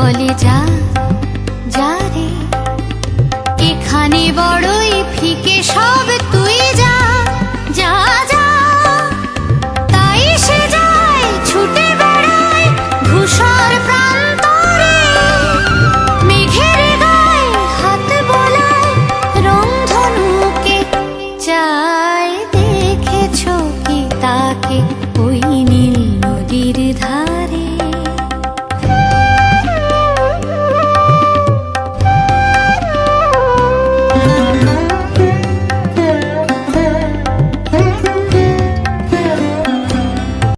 বলে যা যা রে। এখানে বড়ই ফিকে সব তুই যা যা যা। তাই সে যায় ছুটে বেড়ায় ধূসর প্রান্তরে। মেঘের গায়ে হাত বলায় রংধনুকে চায় দেখেছ কি তাকে? ওই